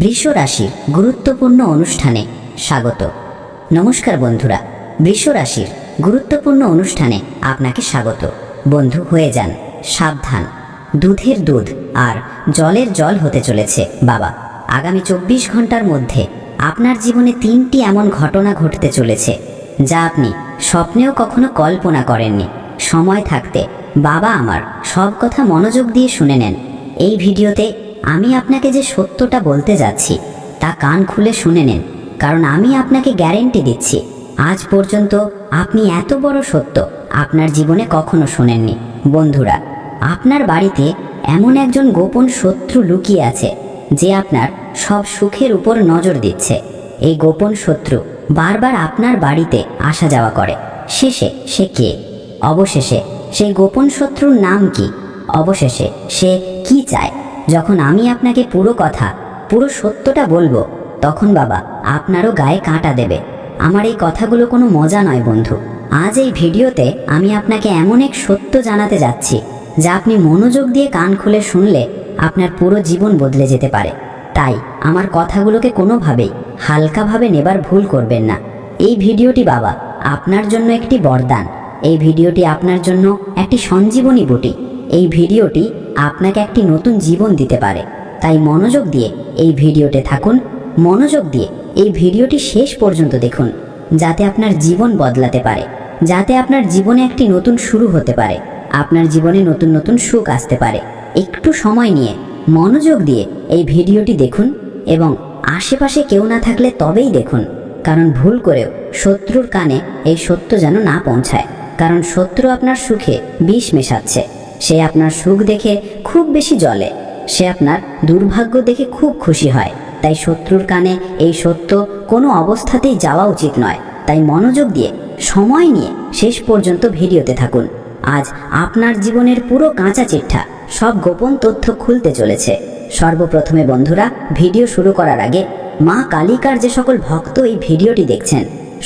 বৃষ রাশির গুরুত্বপূর্ণ অনুষ্ঠানে স্বাগত। নমস্কার বন্ধুরা বৃষ রাশির গুরুত্বপূর্ণ অনুষ্ঠানে আপনাকে স্বাগত। বন্ধু হয়ে যান, সাবধান। দুধের দুধ আর জলের জল হতে চলেছে, বাবা। আগামী চব্বিশ ঘণ্টার মধ্যে আপনার জীবনে তিনটি এমন ঘটনা ঘটতে চলেছে, যা আপনি স্বপ্নেও কখনো কল্পনা করেননি। সময় থাকতে বাবা আমার সব কথা মনোযোগ দিয়ে শুনে নেন। এই ভিডিওতে আমি আপনাকে যে সত্যটা বলতে যাচ্ছি, তা কান খুলে শুনে নেন, কারণ আমি আপনাকে গ্যারেন্টি দিচ্ছি। আজ পর্যন্ত আপনি এত বড় সত্য আপনার জীবনে কখনো শোনেননি। বন্ধুরা, আপনার বাড়িতে এমন একজন গোপন শত্রু লুকিয়ে আছে, যে আপনার সব সুখের উপর নজর দিচ্ছে। এই গোপন শত্রু বারবার আপনার বাড়িতে আসা যাওয়া করে। শেষে সে কে? অবশেষে সেই গোপন শত্রুর নাম কি? অবশেষে সে কি চায়? যখন আমি আপনাকে পুরো কথা, পুরো সত্যটা বলব, তখন বাবা, আপনারও গায়ে কাঁটা দেবে। আমার এই কথাগুলো কোনো মজা নয় বন্ধু। আজ এই ভিডিওতে আমি আপনাকে এমন এক সত্য জানাতে যাচ্ছি, যা আপনি মনোযোগ দিয়ে কান খুলে শুনলে আপনার পুরো জীবন বদলে যেতে পারে। তাই, আমার কথাগুলোকে কোনোভাবেই, হালকাভাবে নেবার ভুল করবেন না। এই ভিডিওটি বাবা, আপনার জন্য একটি বরদান। এই ভিডিওটি আপনার জন্য একটি সঞ্জীবনী বুটি। এই ভিডিওটি আপনাকে একটি নতুন জীবন দিতে পারে। তাই মনোযোগ দিয়ে এই ভিডিওতে থাকুন। মনোযোগ দিয়ে এই ভিডিওটি শেষ পর্যন্ত দেখুন, যাতে আপনার জীবন বদলাতে পারে, যাতে আপনার জীবনে একটি নতুন শুরু হতে পারে, আপনার জীবনে নতুন নতুন সুখ আসতে পারে। একটু সময় নিয়ে মনোযোগ দিয়ে এই ভিডিওটি দেখুন এবং আশেপাশে কেউ না থাকলে তবেই দেখুন, কারণ ভুল করেও শত্রুর কানে এই সত্য যেন না পৌঁছায়, কারণ শত্রু আপনার সুখে বিষ মেশাচ্ছে। সে আপনার সুখ দেখে খুব বেশি জ্বলে। সে আপনার দুর্ভাগ্য দেখে খুব খুশি হয়। তাই শত্রুর কানে এই সত্য কোনো অবস্থাতেই যাওয়া উচিত নয়। তাই মনোযোগ দিয়ে, সময় নিয়ে শেষ পর্যন্ত ভিডিওতে থাকুন। আজ আপনার জীবনের পুরো কাঁচা চিঠা, সব গোপন তথ্য খুলতে চলেছে। সর্বপ্রথমে বন্ধুরা, ভিডিও শুরু করার আগে মা কালিকার যে সকল ভক্ত এই ভিডিওটি দেখছেন,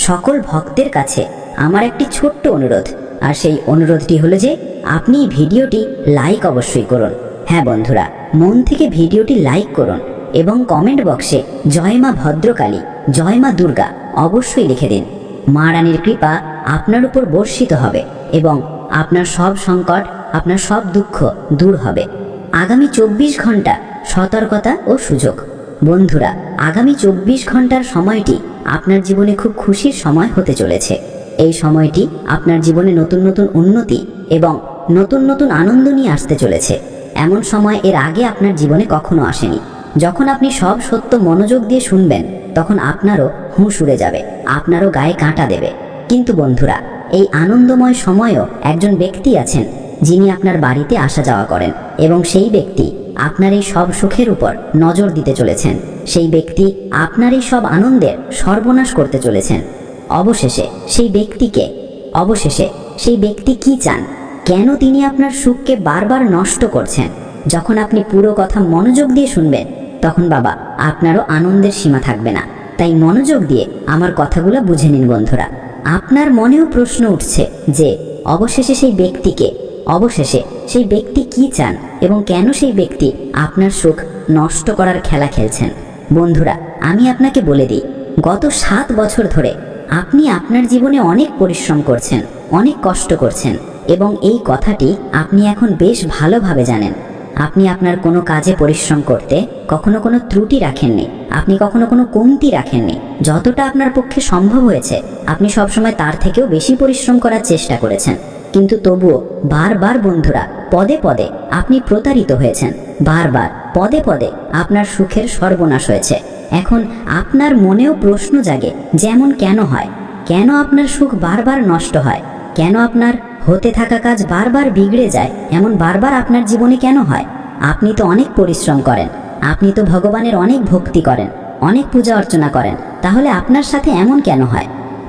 সকল ভক্তের কাছে আমার একটি ছোট্ট অনুরোধ। আর সেই অনুরোধটি হলো যে আপনি ভিডিওটি লাইক অবশ্যই করুন। হ্যাঁ বন্ধুরা, মন থেকে ভিডিওটি লাইক করুন এবং কমেন্ট বক্সে জয় মা ভদ্রকালী, জয় মা দুর্গা অবশ্যই লিখে দিন। মা রানীর কৃপা আপনার উপর বর্ষিত হবে এবং আপনার সব সংকট, আপনার সব দুঃখ দূর হবে। আগামী চব্বিশ ঘণ্টা সতর্কতা ও সুযোগ। বন্ধুরা, আগামী চব্বিশ ঘণ্টার সময়টি আপনার জীবনে খুব খুশির সময় হতে চলেছে। এই সময়টি আপনার জীবনে নতুন নতুন উন্নতি এবং নতুন নতুন আনন্দ নিয়ে আসতে চলেছে। এমন সময় এর আগে আপনার জীবনে কখনো আসেনি। যখন আপনি সব সত্য মনোযোগ দিয়ে শুনবেন, তখন আপনারও হুঁশ উড়ে যাবে, আপনারও গায়ে কাঁটা দেবে। কিন্তু বন্ধুরা, এই আনন্দময় সময়েও একজন ব্যক্তি আছেন, যিনি আপনার বাড়িতে আসা যাওয়া করেন এবং সেই ব্যক্তি আপনার এই সব সুখের উপর নজর দিতে চলেছেন। সেই ব্যক্তি আপনার এই সব আনন্দের সর্বনাশ করতে চলেছেন। অবশেষে সেই ব্যক্তিকে, অবশেষে সেই ব্যক্তি কি চান? কেন তিনি আপনার সুখকে বারবার নষ্ট করছেন? যখন আপনি পুরো কথা মনোযোগ দিয়ে শুনবেন, তখন বাবা, আপনারও আনন্দের সীমা থাকবে না। তাই মনোযোগ দিয়ে আমার কথাগুলো বুঝে নিন বন্ধুরা। আপনার মনেও প্রশ্ন উঠছে যে, অবশেষে সেই ব্যক্তিকে, অবশেষে সেই ব্যক্তি কি চান এবং কেন সেই ব্যক্তি আপনার সুখ নষ্ট করার খেলা খেলছেন? বন্ধুরা, আমি আপনাকে বলে দিই, গত সাত বছর ধরে আপনি আপনার জীবনে অনেক পরিশ্রম করছেন, অনেক কষ্ট করছেন এবং এই কথাটি আপনি এখন বেশ ভালোভাবে জানেন। আপনি আপনার কোনো কাজে পরিশ্রম করতে কখনো কোনো ত্রুটি রাখেননি, আপনি কখনো কোনো কমতি রাখেননি। যতটা আপনার পক্ষে সম্ভব হয়েছে, আপনি সবসময় তার থেকেও বেশি পরিশ্রম করার চেষ্টা করেছেন। কিন্তু তবুও বারবার বন্ধুরা, পদে পদে আপনি প্রতারিত হয়েছেন। বারবার, পদে পদে আপনার সুখের সর্বনাশ হয়েছে। এখন আপনার মনেও প্রশ্ন জাগে, যেমন কেন হয়? কেন আপনার সুখ বারবার নষ্ট হয়? কেন আপনার হতে থাকা কাজ বারবার বিগড়ে যায়? এমন বারবার আপনার জীবনে কেন হয়? আপনি তো অনেক পরিশ্রম করেন, আপনি তো ভগবানের অনেক ভক্তি করেন, অনেক পূজা অর্চনা করেন, তাহলে আপনার সাথে এমন কেন হয়?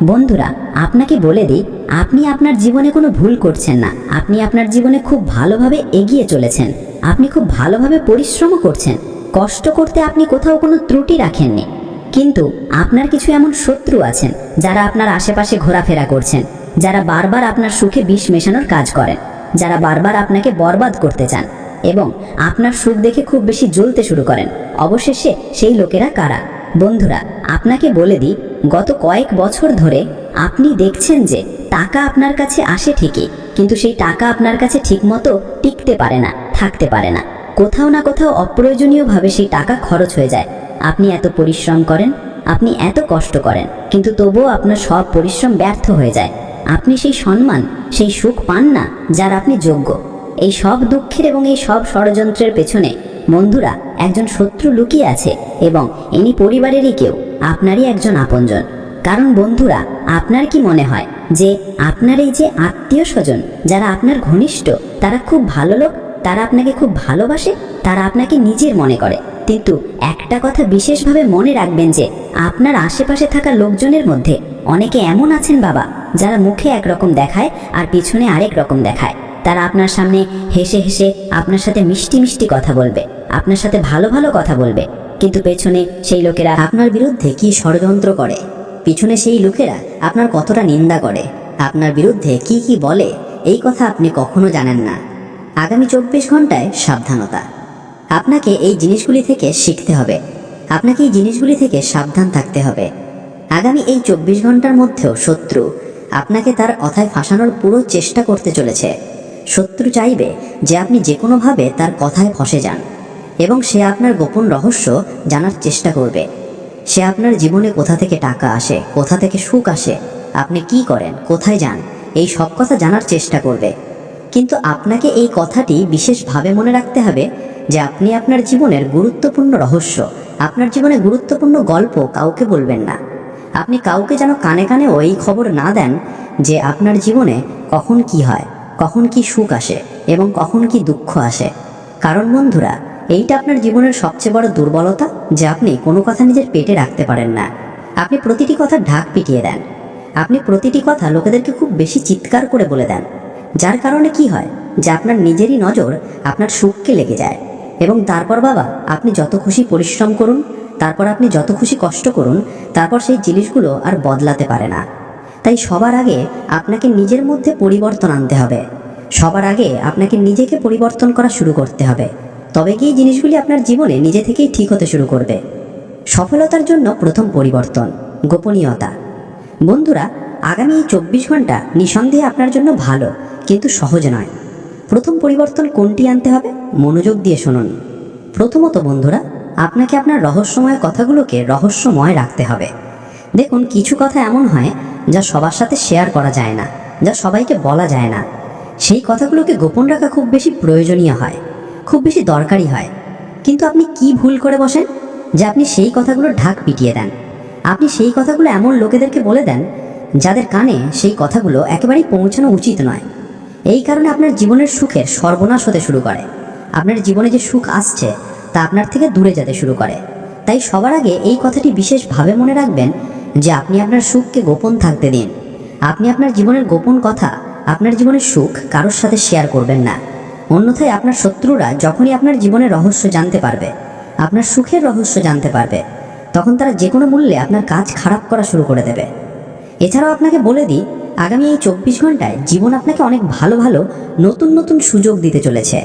বন্ধুরা, আপনাকে বলে দিই, আপনি আপনার জীবনে কোনো ভুল করছেন না, আপনি আপনার জীবনে খুব ভালোভাবে এগিয়ে চলেছেন, আপনি খুব ভালোভাবে পরিশ্রমও করছেন। কষ্ট করতে আপনি কোথাও কোনো ত্রুটি রাখেননি। কিন্তু আপনার কিছু এমন শত্রু আছেন, যারা আপনার আশেপাশে ঘোরাফেরা করছেন, যারা বারবার আপনার সুখে বিষ মেশানোর কাজ করেন, যারা বারবার আপনাকে বরবাদ করতে চান এবং আপনার সুখ দেখে খুব বেশি জ্বলতে শুরু করেন। অবশেষে সেই লোকেরা কারা? বন্ধুরা, আপনাকে বলে দিই, গত কয়েক বছর ধরে আপনি দেখছেন যে টাকা আপনার কাছে আসে ঠিকই, কিন্তু সেই টাকা আপনার কাছে ঠিকমতো টিকতে পারে না, থাকতে পারে না। কোথাও না কোথাও অপ্রয়োজনীয়ভাবে সেই টাকা খরচ হয়ে যায়। আপনি এত পরিশ্রম করেন, আপনি এত কষ্ট করেন, কিন্তু তবুও আপনার সব পরিশ্রম ব্যর্থ হয়ে যায়। আপনি সেই সম্মান, সেই সুখ পান না, যার আপনি যোগ্য। এই সব দুঃখের এবং এই সব ষড়যন্ত্রের পেছনে বন্ধুরা একজন শত্রু লুকিয়ে আছে এবং ইনি পরিবারেরই কেউ, আপনারই একজন আপনজন। কারণ বন্ধুরা, আপনার কি মনে হয় যে আপনার এই যে আত্মীয় স্বজন, যারা আপনার ঘনিষ্ঠ, তারা খুব ভালো লোক? তারা আপনাকে খুব ভালোবাসে, তারা আপনাকে নিজের মনে করে। কিন্তু একটা কথা বিশেষভাবে মনে রাখবেন যে, আপনার আশেপাশে থাকা লোকজনের মধ্যে অনেকে এমন আছেন বাবা, যারা মুখে একরকম দেখায় আর পিছনে আরেক রকম দেখায়। তারা আপনার সামনে হেসে হেসে আপনার সাথে মিষ্টি মিষ্টি কথা বলবে, আপনার সাথে ভালো ভালো কথা বলবে। কিন্তু পেছনে সেই লোকেরা আপনার বিরুদ্ধে কি ষড়যন্ত্র করে? পিছনে সেই লোকেরা আপনার কতটা নিন্দা করে? আপনার বিরুদ্ধে কি কি বলে? এই কথা আপনি কখনো জানেন না। আগামী চব্বিশ ঘন্টায় সাবধানতা। আপনাকে এই জিনিসগুলি থেকে শিখতে হবে। আপনাকে এই জিনিসগুলি থেকে সাবধান থাকতে হবে। আগামী এই চব্বিশ ঘণ্টার মধ্যেও শত্রু আপনাকে তার অথায় ফাঁসানোর পুরো চেষ্টা করতে চলেছে। শত্রু চাইবে যে আপনি যে কোনোভাবে তার কথায় ফসে যান এবং সে আপনার গোপন রহস্য জানার চেষ্টা করবে। সে আপনার জীবনে কোথা থেকে টাকা আসে, কোথা থেকে সুখ আসে, আপনি কি করেন, কোথায় যান, এই সব কথা জানার চেষ্টা করবে। কিন্তু আপনাকে এই কথাটি বিশেষভাবে মনে রাখতে হবে যে আপনি আপনার জীবনের গুরুত্বপূর্ণ রহস্য, আপনার জীবনে গুরুত্বপূর্ণ গল্প কাউকে বলবেন না। আপনি কাউকে যেন কানে কানেও এই খবর না দেন যে আপনার জীবনে কখন কি হয়, কখন কি সুখ আসে এবং কখন কি দুঃখ আসে। কারণ বন্ধুরা, এইটা আপনার জীবনের সবচেয়ে বড় দুর্বলতা যে আপনি কোনো কথা নিজের পেটে রাখতে পারেন না। আপনি প্রতিটি কথা ঢাক পিটিয়ে দেন। আপনি প্রতিটি কথা লোকেদেরকে খুব বেশি চিৎকার করে বলে দেন। যার কারণে কি হয় যে আপনার নিজেরই নজর আপনার সুখকে লেগে যায়। এবং তারপর বাবা, আপনি যত খুশি পরিশ্রম করুন, তারপর আপনি যত খুশি কষ্ট করুন, তারপর সেই জিনিসগুলো আর বদলাতে পারে না। তাই সবার আগে আপনাকে নিজের মধ্যে পরিবর্তন আনতে হবে। সবার আগে আপনাকে নিজেকে পরিবর্তন করা শুরু করতে হবে। তবে কি জিনিসগুলি আপনার জীবনে নিজে থেকেই ঠিক হতে শুরু করবে। সফলতার জন্য প্রথম পরিবর্তন, গোপনীয়তা। বন্ধুরা, আগামী চব্বিশ ঘণ্টা নিঃসন্দেহে আপনার জন্য ভালো। কিন্তু সহজ নয়। প্রথম পরিবর্তন কোনটি আনতে হবে? মনোযোগ দিয়ে শুনুন। প্রথমত বন্ধুরা, আপনাকে আপনার রহস্যময় কথাগুলোকে রহস্যময় রাখতে হবে। দেখুন, কিছু কথা এমন হয় যা সবার সাথে শেয়ার করা যায় না, যা সবাইকে বলা যায় না। সেই কথাগুলোকে গোপন রাখা খুব বেশি প্রয়োজনীয় হয়, খুব বেশি দরকারি হয়। কিন্তু আপনি কি ভুল করে বসেন? যে আপনি সেই কথাগুলো ঢাক পিটিয়ে দেন। আপনি সেই কথাগুলো এমন লোকেদেরকে বলে দেন যাদের কানে সেই কথাগুলো একেবারেই পৌঁছানো উচিত নয়। এই কারণে আপনার জীবনের সুখের সর্বনাশ হতে শুরু করে। আপনার জীবনে যে সুখ আসছে, তা আপনার থেকে দূরে যেতে শুরু করে। তাই সবার আগে এই কথাটি বিশেষভাবে মনে রাখবেন যে আপনি আপনার সুখকে গোপন থাকতে দিন। আপনি আপনার জীবনের গোপন কথা, আপনার জীবনের সুখ কারোর সাথে শেয়ার করবেন না। অন্যথায় আপনার শত্রুরা যখনই আপনার জীবনের রহস্য জানতে পারবে, আপনার সুখের রহস্য জানতে পারবে, তখন তারা যে কোনো মূল্যে আপনার কাজ খারাপ করা শুরু করে দেবে। এছাড়াও আপনাকে বলে দিই আগামী এই চব্বিশ ঘন্টায় জীবন আপনাকে অনেক ভালো ভালো নতুন নতুন সুযোগ দিতে চলেছে।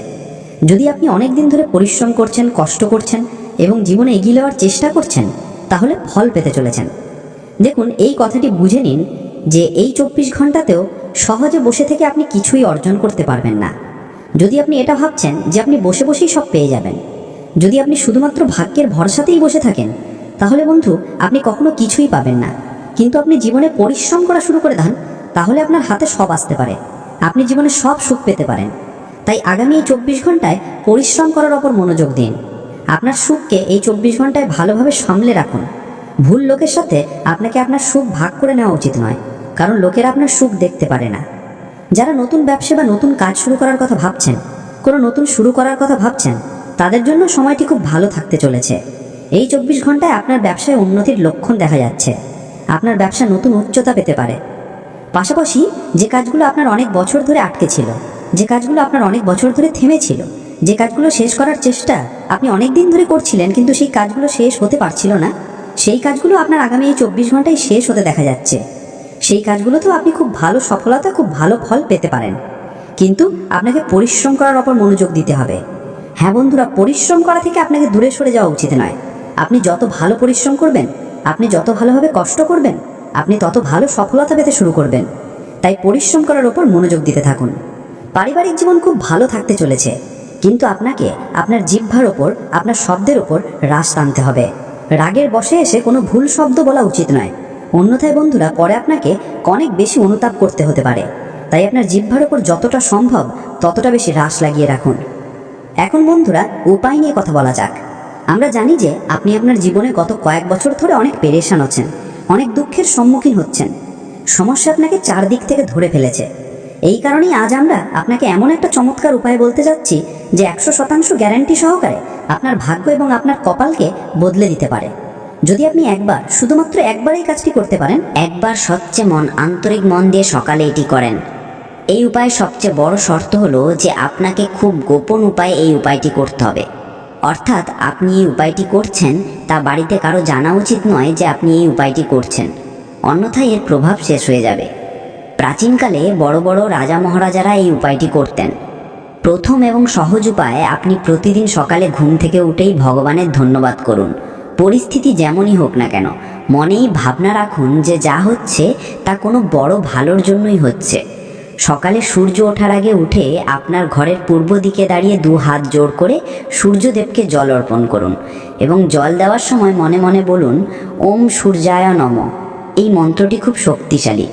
যদি আপনি অনেক দিন ধরে পরিশ্রম করছেন, কষ্ট করছেন এবং জীবনে এগিয়ে যাওয়ার চেষ্টা করছেন, তাহলে ফল পেতে চলেছেন। দেখুন, এই কথাটি বুঝে নিন যে এই চব্বিশ ঘন্টাতেও সহজে বসে থেকে আপনি কিছুই অর্জন করতে পারবেন না। যদি আপনি এটা ভাবছেন যে আপনি বসে বসেই সব পেয়ে যাবেন, যদি আপনি শুধুমাত্র ভাগ্যের ভরসাতেই বসে থাকেন, তাহলে বন্ধু, আপনি কখনো কিছুই পাবেন না। কিন্তু আপনি জীবনে পরিশ্রম করা শুরু করে দেন তাহলে আপনার হাতে সব আসতে পারে। আপনি জীবনে সব সুখ পেতে পারেন। তাই আগামী এই চব্বিশ ঘন্টায় পরিশ্রম করার ওপর মনোযোগ দিন। আপনার সুখকে এই চব্বিশ ঘন্টায় ভালোভাবে সামলে রাখুন। ভুল লোকের সাথে আপনাকে আপনার সুখ ভাগ করে নেওয়া উচিত নয়, কারণ লোকেরা আপনার সুখ দেখতে পারে না। যারা নতুন ব্যবসা বা নতুন কাজ শুরু করার কথা ভাবছেন, কোনো নতুন শুরু করার কথা ভাবছেন, তাদের জন্য সময়টি খুব ভালো থাকতে চলেছে। এই চব্বিশ ঘন্টায় আপনার ব্যবসায় উন্নতির লক্ষণ দেখা যাচ্ছে। আপনার ব্যবসা নতুন উচ্চতা পেতে পারে। পাশাপাশি যে কাজগুলো আপনার অনেক বছর ধরে আটকে ছিল, যে কাজগুলো আপনার অনেক বছর ধরে থেমেছিল যে কাজগুলো শেষ করার চেষ্টা আপনি অনেক দিন ধরে করছিলেন কিন্তু সেই কাজগুলো শেষ হতে পারছিল না, সেই কাজগুলো আপনার আগামী এই চব্বিশ ঘন্টায় শেষ হতে দেখা যাচ্ছে। সেই কাজগুলোতেও আপনি খুব ভালো সফলতা, খুব ভালো ফল পেতে পারেন। কিন্তু আপনাকে পরিশ্রম করার ওপর মনোযোগ দিতে হবে। হ্যাঁ বন্ধুরা, পরিশ্রম করা থেকে আপনাকে দূরে সরে যাওয়া উচিত নয়। আপনি যত ভালো পরিশ্রম করবেন, আপনি যত ভালোভাবে কষ্ট করবেন আপনি তত ভালো সফলতা পেতে শুরু করবেন। তাই পরিশ্রম করার ওপর মনোযোগ দিতে থাকুন। পারিবারিক জীবন খুব ভালো থাকতে চলেছে, কিন্তু আপনাকে আপনার জিহ্বার ওপর, আপনার শব্দের ওপর রাস টানতে হবে। রাগের বসে এসে কোনো ভুল শব্দ বলা উচিত নয়। অন্যথায় বন্ধুরা, পরে আপনাকে অনেক বেশি অনুতাপ করতে হতে পারে। তাই আপনার জিহ্বার ওপর যতটা সম্ভব ততটা বেশি হ্রাস লাগিয়ে রাখুন। এখন বন্ধুরা, উপায় নিয়ে কথা বলা যাক। আমরা জানি যে আপনি আপনার জীবনে গত কয়েক বছর ধরে অনেক পেরেশান হচ্ছেন অনেক দুঃখের সম্মুখীন হচ্ছেন। সমস্যা আপনাকে চারদিক থেকে ধরে ফেলেছে। এই কারণেই আজ আমরা আপনাকে এমন একটা চমৎকার উপায় বলতে যাচ্ছি যে একশো শতাংশ গ্যারান্টি সহকারে আপনার ভাগ্য এবং আপনার কপালকে বদলে দিতে পারে। যদি আপনি একবার, শুধুমাত্র একবার এই কাজটি করতে পারেন, একবার সবচেয়ে মন, আন্তরিক মন দিয়ে সকালে এটি করেন। এই উপায়ের সবচেয়ে বড় শর্ত হলো যে আপনাকে খুব গোপন উপায়ে এই উপায়টি করতে হবে। অর্থাৎ আপনি এই উপায়টি করছেন, তা বাড়িতে কারও জানা উচিত নয় যে আপনি এই উপায়টি করছেন। অন্যথায় এর প্রভাব শেষ হয়ে যাবে। প্রাচীনকালে বড় বড় রাজা মহারাজারা এই উপায়টি করতেন। প্রথম এবং সহজ উপায়, আপনি প্রতিদিন সকালে ঘুম থেকে উঠেই ভগবানের ধন্যবাদ করুন। পরিস্থিতি যেমনই হোক না কেন, মনেই ভাবনা রাখুন যে যা হচ্ছে তা কোনো বড় ভালোর জন্যই হচ্ছে। সকালে সূর্য ওঠার আগে উঠে আপনার ঘরের পূর্ব দিকে দাঁড়িয়ে দু হাত জোর করে সূর্যদেবকে জল অর্পণ করুন এবং জল দেওয়ার সময় মনে মনে বলুন, ওম সূর্যায় নম। এই মন্ত্রটি খুব শক্তিশালী।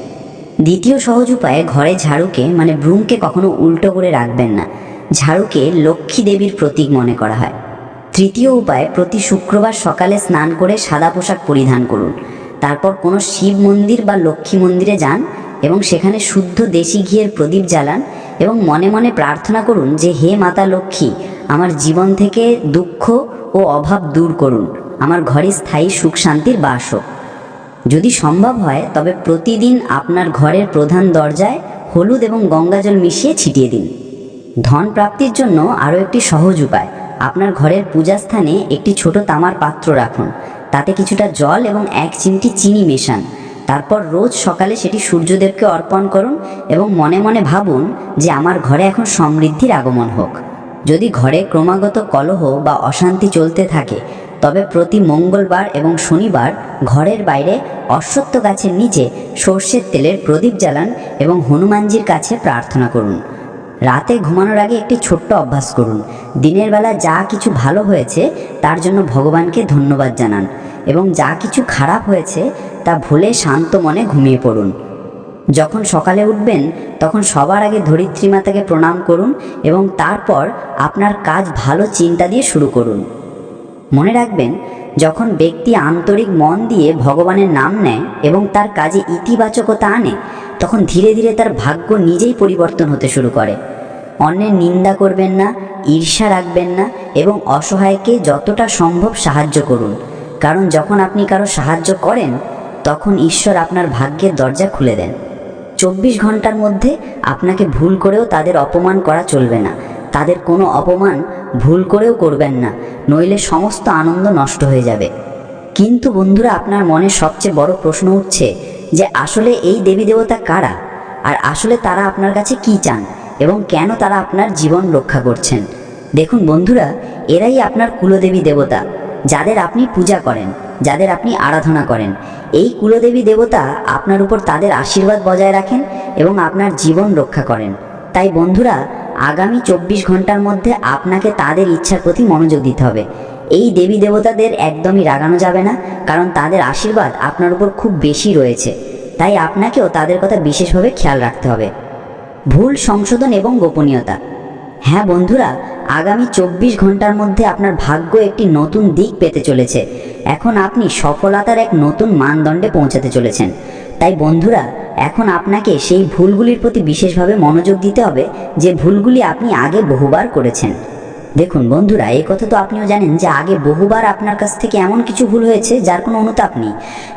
দ্বিতীয় সহজ উপায়ে ঘরে ঝাড়ুকে মানে ব্রুমকে কখনো উল্টো করে রাখবেন না। ঝাড়ুকে লক্ষ্মী দেবীর প্রতীক মনে করা হয়। তৃতীয় উপায় প্রতি শুক্রবার সকালে স্নান করে সাদা পোশাক পরিধান করুন। তারপর কোনো শিব মন্দির বা লক্ষ্মী মন্দিরে যান এবং সেখানে শুদ্ধ দেশি ঘিয়ের প্রদীপ জ্বালান এবং মনে মনে প্রার্থনা করুন যে, হে মাতা লক্ষ্মী, আমার জীবন থেকে দুঃখ ও অভাব দূর করুন। আমার ঘরে স্থায়ী সুখ শান্তির বাস হোক। যদি সম্ভব হয়, তবে প্রতিদিন আপনার ঘরের প্রধান দরজায় হলুদ এবং গঙ্গাজল মিশিয়ে ছিটিয়ে দিন। ধন প্রাপ্তির জন্য আরও একটি সহজ উপায়। আপনার ঘরের পূজাস্থানে একটি ছোট তামার পাত্র রাখুন। তাতে কিছুটা জল এবং এক চিমটি চিনি মেশান। তারপর রোজ সকালে সেটি সূর্যদেবকে অর্পণ করুন এবং মনে মনে ভাবুন যে আমার ঘরে এখন সমৃদ্ধির আগমন হোক। যদি ঘরে ক্রমাগত কলহ বা অশান্তি চলতে থাকে, তবে প্রতি মঙ্গলবার এবং শনিবার ঘরের বাইরে অশ্বত্থ গাছের নিচে সর্ষের তেলের প্রদীপ জ্বালান এবং হনুমানজির কাছে প্রার্থনা করুন। রাতে ঘুমানোর আগে একটি ছোট্ট অভ্যাস করুন। দিনের বেলা যা কিছু ভালো হয়েছে, তার জন্য ভগবানকে ধন্যবাদ জানান। এবং যা কিছু খারাপ হয়েছে তা ভুলে শান্ত মনে ঘুমিয়ে পড়ুন। যখন সকালে উঠবেন, তখন সবার আগে ধরিত্রী মাতাকে প্রণাম করুন এবং তারপর আপনার কাজ ভালো চিন্তা দিয়ে শুরু করুন। মনে রাখবেন, যখন ব্যক্তি আন্তরিক মন দিয়ে ভগবানের নাম নেয় এবং তার কাজে ইতিবাচকতা আনে, তখন ধীরে ধীরে তার ভাগ্য নিজেই পরিবর্তন হতে শুরু করে। অন্যের নিন্দা করবেন না, ঈর্ষা রাখবেন না এবং অসহায়কে যতটা সম্ভব সাহায্য করুন। কারণ যখন আপনি কারও সাহায্য করেন, তখন ঈশ্বর আপনার ভাগ্যের দরজা খুলে দেন। চব্বিশ ঘণ্টার মধ্যে আপনাকে ভুল করেও তাদের অপমান করা চলবে না। তাদের কোনো অপমান ভুল করেও করবেন না, নইলে সমস্ত আনন্দ নষ্ট হয়ে যাবে। কিন্তু বন্ধুরা, আপনার মনে সবচেয়ে বড় প্রশ্ন উঠছে যে, আসলে এই দেবী দেবতা কারা? আর আসলে তারা আপনার কাছে কি চান? এবং কেন তারা আপনার জীবন রক্ষা করছেন? দেখুন বন্ধুরা, এরাই আপনার কুলদেবী দেবতা। যাদের আপনি পূজা করেন, যাদের আপনি আরাধনা করেন। এই কুলদেবী দেবতা আপনার উপর তাদের আশীর্বাদ বজায় রাখেন এবং আপনার জীবন রক্ষা করেন। তাই বন্ধুরা, আগামী চব্বিশ ঘণ্টার মধ্যে আপনাকে তাদের ইচ্ছার প্রতি মনোযোগ দিতে হবে। এই দেবী দেবতাদের একদমই রাগানো যাবে না, কারণ তাদের আশীর্বাদ আপনার উপর খুব বেশি রয়েছে। তাই আপনাকেও তাদের কথা বিশেষভাবে খেয়াল রাখতে হবে। ভুল সংশোধন এবং গোপনীয়তা। হ্যাঁ বন্ধুরা, আগামী চব্বিশ ঘণ্টার মধ্যে আপনার ভাগ্য একটি নতুন দিক পেতে চলেছে। এখন আপনি সফলতার এক নতুন মানদণ্ডে পৌঁছাতে চলেছেন। তাই বন্ধুরা, এখন আপনাকে সেই ভুলগুলির প্রতি বিশেষভাবে মনোযোগ দিতে হবে, যে ভুলগুলি আপনি আগে বহুবার করেছেন। দেখুন বন্ধুরা এই কথা তো আপনিও জানেন যে আগে বহুবার আপনার কাছ থেকে এমন কিছু ভুল হয়েছে যার কোনো অনুতাপ নেই,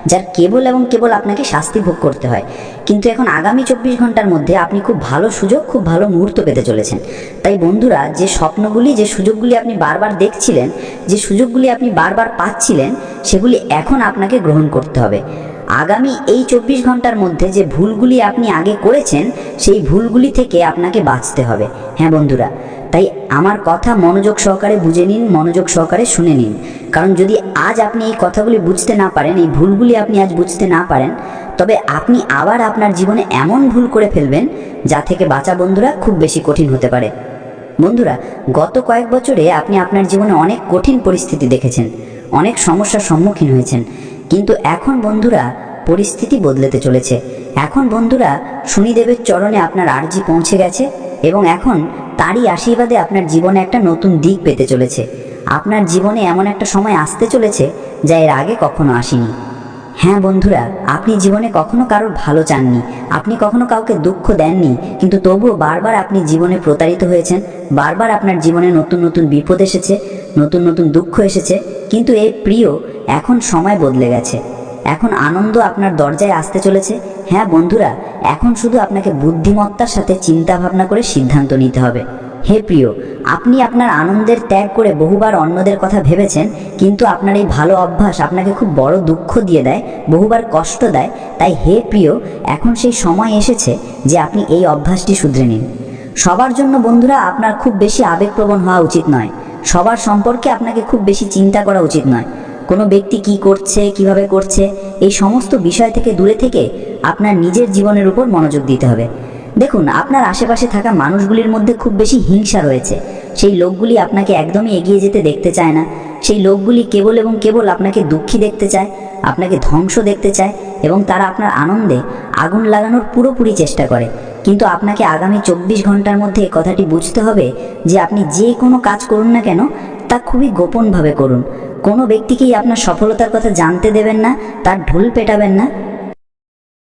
যার কেবল এবং কেবল আপনাকে শাস্তি ভোগ করতে হয়। কিন্তু এখন আগামী চব্বিশ ঘণ্টার মধ্যে আপনি খুব ভালো সুযোগ, খুব ভালো মুহূর্ত পেতে চলেছেন। তাই বন্ধুরা, যে স্বপ্নগুলি, যে সুযোগগুলি আপনি বারবার দেখছিলেন, যে সুযোগগুলি আপনি বারবার পাচ্ছিলেন, সেগুলি এখন আপনাকে গ্রহণ করতে হবে। আগামী এই চব্বিশ ঘণ্টার মধ্যে যে ভুলগুলি আপনি আগে করেছেন, সেই ভুলগুলি থেকে আপনাকে বাঁচতে হবে। হ্যাঁ বন্ধুরা তাই আমার কথা মনোযোগ সহকারে বুঝে নিন, মনোযোগ সহকারে শুনে নিন। কারণ যদি আজ আপনি এই কথাগুলি বুঝতে না পারেন, এই ভুলগুলি আপনি আজ বুঝতে না পারেন, তবে আপনি আবার আপনার জীবনে এমন ভুল করে ফেলবেন, যা থেকে বাঁচা বন্ধুরা খুব বেশি কঠিন হতে পারে। বন্ধুরা, গত কয়েক বছরে আপনি আপনার জীবনে অনেক কঠিন পরিস্থিতি দেখেছেন, অনেক সমস্যার সম্মুখীন হয়েছেন। কিন্তু এখন বন্ধুরা, পরিস্থিতি বদলেতে চলেছে। এখন বন্ধুরা, শনিদেবের চরণে আপনার আর্জি পৌঁছে গেছে এবং এখন তারই আশীর্বাদে আপনার জীবনে একটা নতুন দিক পেতে চলেছে। আপনার জীবনে এমন একটা সময় আসতে চলেছে যা এর আগে কখনো আসেনি। হ্যাঁ বন্ধুরা, আপনি জীবনে কখনো কারোর ভালো চাননি। আপনি কখনো কাউকে দুঃখ দেননি, কিন্তু তবুও বারবার আপনি জীবনে প্রতারিত হয়েছেন, বারবার আপনার জীবনে নতুন নতুন বিপদ এসেছে, নতুন নতুন দুঃখ এসেছে, কিন্তু এই প্রিয় এখন সময় বদলে গেছে। এখন আনন্দ আপনার দরজায় আসতে চলেছে। হ্যাঁ বন্ধুরা, এখন শুধু আপনাকে বুদ্ধিমত্তার সাথে চিন্তা ভাবনা করে সিদ্ধান্ত নিতে হবে। হে প্রিয়, আপনি আপনার আনন্দের ত্যাগ করে বহুবার অন্যদের কথা ভেবেছেন, কিন্তু আপনার এই ভালো অভ্যাস আপনাকে খুব বড় দুঃখ দিয়ে দেয়, বহুবার কষ্ট দেয়। তাই হে প্রিয়, এখন সেই সময় এসেছে যে আপনি এই অভ্যাসটি শুধরে নিন। সবার জন্য বন্ধুরা, আপনার খুব বেশি আবেগপ্রবণ হওয়া উচিত নয়। সবার সম্পর্কে আপনাকে খুব বেশি চিন্তা করা উচিত নয়। কোনো ব্যক্তি কি করছে, কীভাবে করছে, এই সমস্ত বিষয় থেকে দূরে থেকে আপনার নিজের জীবনের উপর মনোযোগ দিতে হবে। দেখুন, আপনার আশেপাশে থাকা মানুষগুলির মধ্যে খুব বেশি হিংসা রয়েছে। সেই লোকগুলি আপনাকে একদমই এগিয়ে যেতে দেখতে চায় না। সেই লোকগুলি কেবল এবং কেবল আপনাকে দুঃখী দেখতে চায়, আপনাকে ধ্বংস দেখতে চায় এবং তারা আপনার আনন্দে আগুন লাগানোর পুরোপুরি চেষ্টা করে। কিন্তু আপনাকে আগামী চব্বিশ ঘণ্টার মধ্যে কথাটি বুঝতে হবে যে আপনি যে কোনো কাজ করুন না কেন, তা খুবই গোপনভাবে করুন। কোনো ব্যক্তিকেই আপনার সফলতার কথা জানতে দেবেন না তার ঢোল পেটাবেন না।